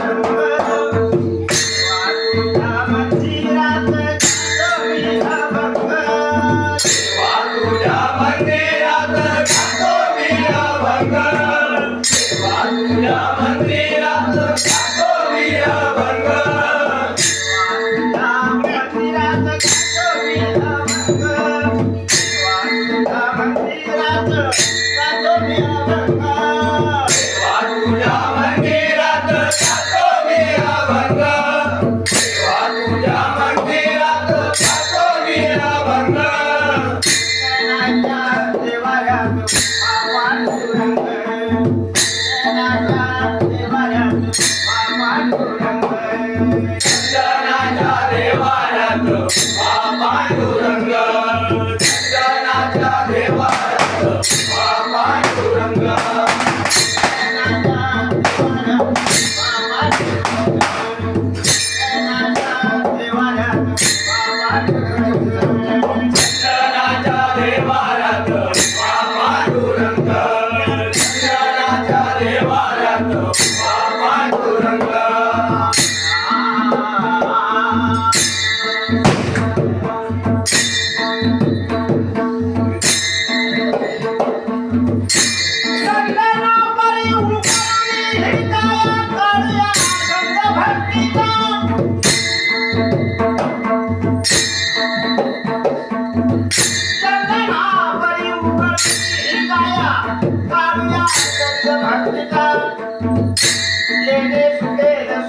Senhor. ंगा राजा दे भारतो रंगा राजा दे Bharat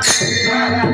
¡Gracias!